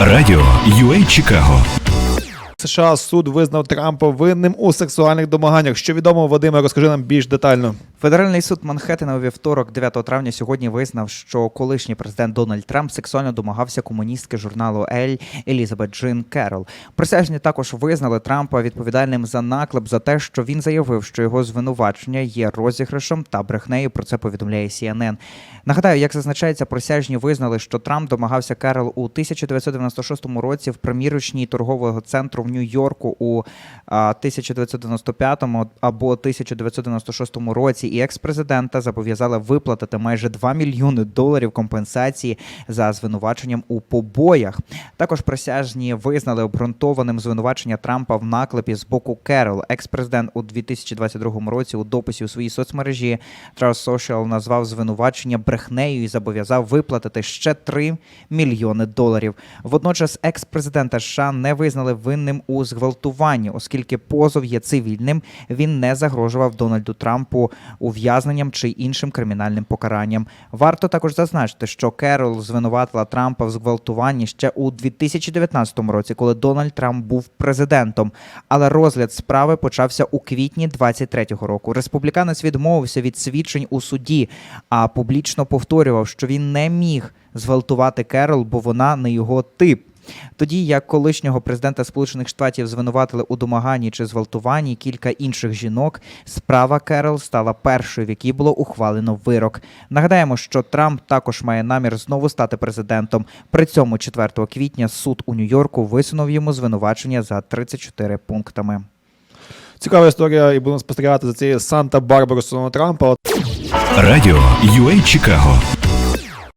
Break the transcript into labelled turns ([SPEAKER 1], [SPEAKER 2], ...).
[SPEAKER 1] Радіо UA Чикаго
[SPEAKER 2] США суд визнав Трампа винним у сексуальних домаганнях. Що відомо, Вадиме, розкажи нам більш детально.
[SPEAKER 3] Федеральний суд Манхеттена у вівторок, 9 травня, сьогодні визнав, що колишній президент Дональд Трамп сексуально домагався комуністки журналу Ель Елізабет Джин Керол. Присяжні також визнали Трампа відповідальним за наклеп за те, що він заявив, що його звинувачення є розіграшем та брехнею. Про це повідомляє CNN. Нагадаю, як зазначається, присяжні визнали, що Трамп домагався Керол у 1996 році в примірочній торгового центру в Нью-Йорку у а, 1995 або 1996 році, і екс-президента зобов'язали виплатити майже 2 мільйони доларів компенсації за звинуваченням у побоях. Також присяжні визнали обґрунтованим звинувачення Трампа в наклепі з боку Керол. Екс-президент у 2022 році у дописі у своїй соцмережі Trust Social назвав звинувачення брехнею і зобов'язав виплатити ще 3 мільйони доларів. Водночас екс-президента США не визнали винним у зґвалтуванні, оскільки позов є цивільним. Він не загрожував Дональду Трампу ув'язненням чи іншим кримінальним покаранням. Варто також зазначити, що Керол звинуватила Трампа в зґвалтуванні ще у 2019 році, коли Дональд Трамп був президентом. Але розгляд справи почався у квітні 23-го року. Республіканець відмовився від свідчень у суді, а публічно повторював, що він не міг зґвалтувати Керол, бо вона не його тип. Тоді як колишнього президента Сполучених Штатів звинуватили у домаганні чи зґвалтуванні кілька інших жінок, справа Керол стала першою, в якій було ухвалено вирок. Нагадаємо, що Трамп також має намір знову стати президентом. При цьому 4 квітня суд у Нью-Йорку висунув йому звинувачення за 34 пунктами.
[SPEAKER 2] Цікава історія, і будемо спостерігати за цією Санта-Барбаросом Трампа.
[SPEAKER 1] Радіо UA Чикаго